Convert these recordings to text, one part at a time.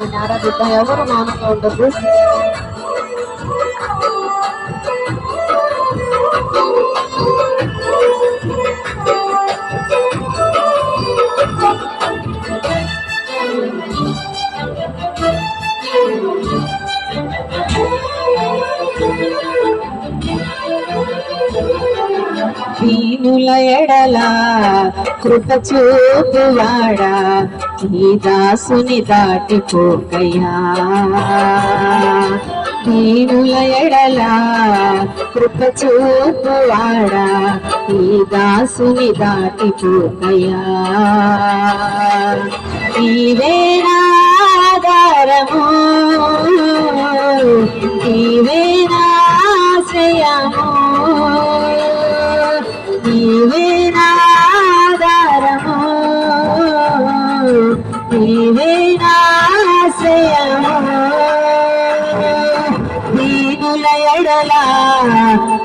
ఆరాధిద్ద. ఎవరు మౌనంగా ఉండదు దీనుల ఎడల కృప చూపువాడా ఈ దాసుని దాటిపోకయ్యా దీనుల ఎడలా కృప చూపువాడా ఈ దాసుని దాటిపోకయ్యా ఈవేనాధారము ఈవేనాశ్రయము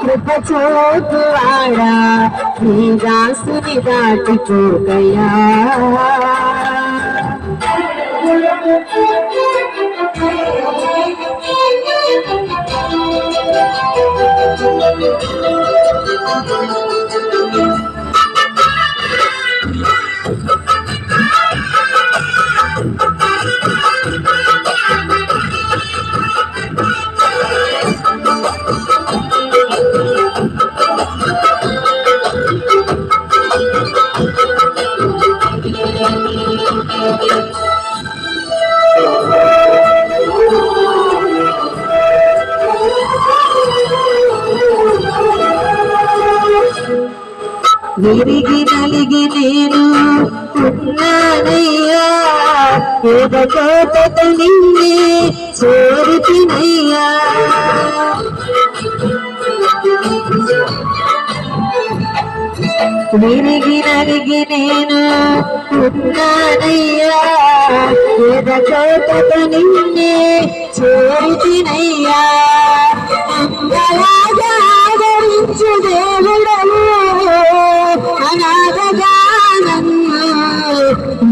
కృప చూపువాడా నీ దాసుని దాటిపోకయ్యా విరిగి నలిగి నేను ఉన్నానయ్యా. ఎదకోతకు నిన్నే చేరుతినయ్యా విరిగి నలిగి నేను ఉన్నానయ్యా. ఎదకోతకు నిన్నే చేరుతినయ్యా. అంగలాగా ఆదరించు దేవుడము అనాథగా నన్ను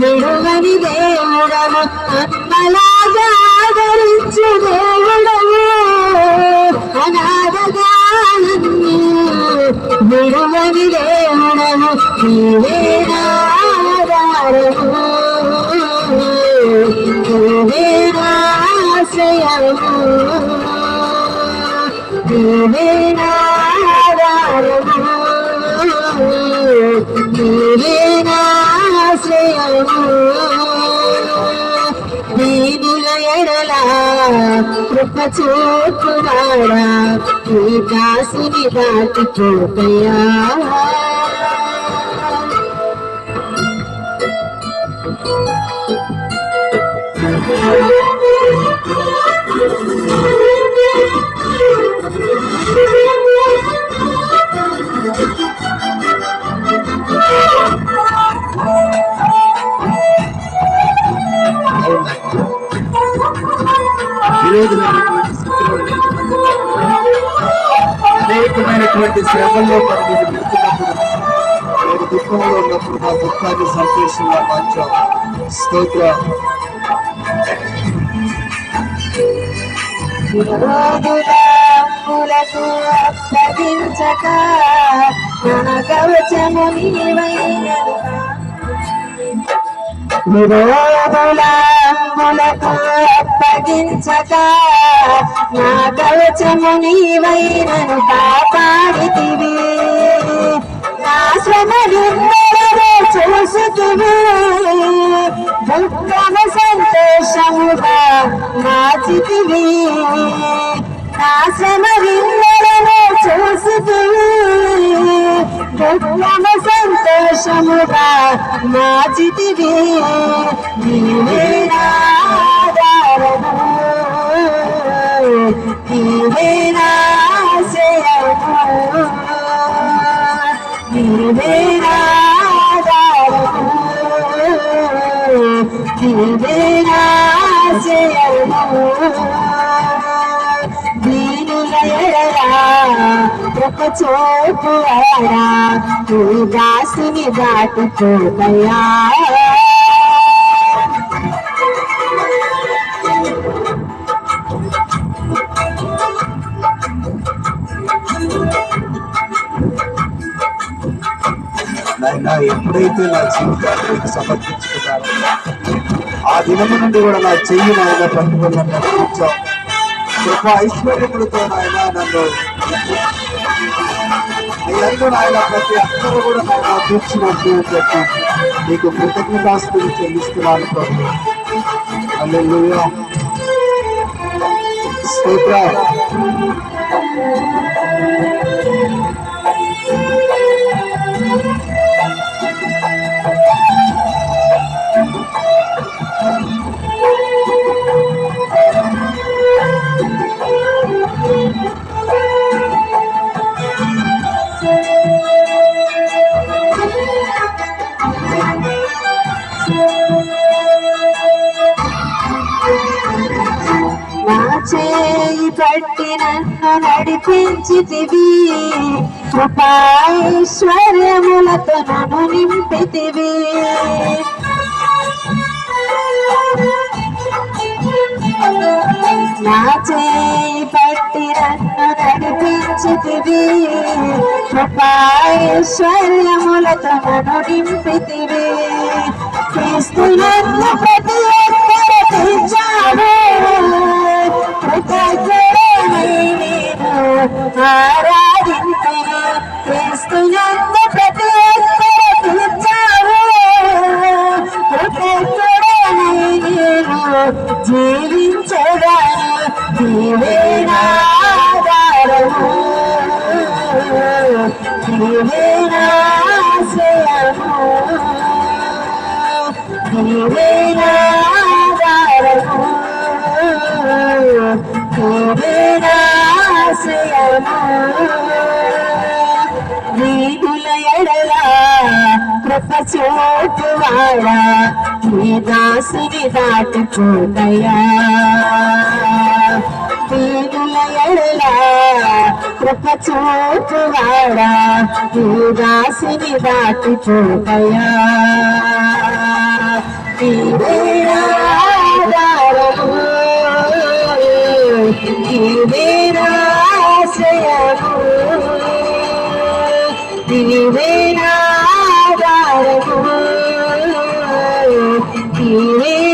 విడువని దేవుడము అమ్మలాగా ఆదరించు దేవుడము అనాథగా నన్ను విడువని దేవుడము నీవేనాధారము నీవేనాశ్రయము దీనుల ఎడల కృప చూపువాడా ఈ దాసుని దాటిపోతయా విరోధమైనటువంటి శత్రువులు అనేకమైనటువంటి శ్రమంలో మనం మీరు వెళ్తున్నప్పుడు నేను దుఃఖంలో ఉన్నప్పుడు మా దుఃఖాన్ని సంతోషంగా మార్చాం స్తోత్ర. అప్పగించక నా కవచము నీవైనను విరోధులకు అప్పగించక నా కవచము నీవైనను కాపాడితివి. నా శ్రమలిందరూ చూసుకుని దుఃఖము సంతోషముగా మార్చితివి నా శ్రమలిందరూ చూసుకుని దుఃఖము సంతోషముగా మార్చితివి నీవే నాధారము నీవే ఒక చోటు అరా ఎప్పుడైతే నా జీవితాన్ని సమర్పించుకున్నారో ఆ దినం నుండి కూడా నా చెయ్యి నాయన ప్రతిబంధంగా గొప్ప నడిపించావు ఐశ్వర్యములతో నాయన నన్ను నీ నాయన ప్రతి అక్కరు కూడా నాయన తీర్చినట్టు చెప్పి నీకు కృతజ్ఞతాస్తులు చెల్లిస్తున్నాను ప్రభు. హల్లెలూయా. స్తోత్ర నడిపించితివి. కృపాశ్వర్యములతో నన్ను నింపితివి. నా చేయి పట్టి నన్ను నడిపించితివి. కృపాశ్వర్యములతో నన్ను నింపితివి. క్రీస్తు నన్ను ప్రతి ఒక్కరు ఆరాధింతును క్రీస్తు నన్ను ప్రతి ఒక్కరు తెచ్చావు కృతజ్ఞుడనై నేను జీవించగాను జీవేనాధారము జీవేనాశయము జీవేనాధారము జీవేనాశయము నీతుల ఎడల కృప చూపువాడా నీ దాసుని దాటుకోదయా వీధుల ఎడల కృప చూపువాడా నీ దాసుని దాటుకోదయా তিনি মেরা তিনি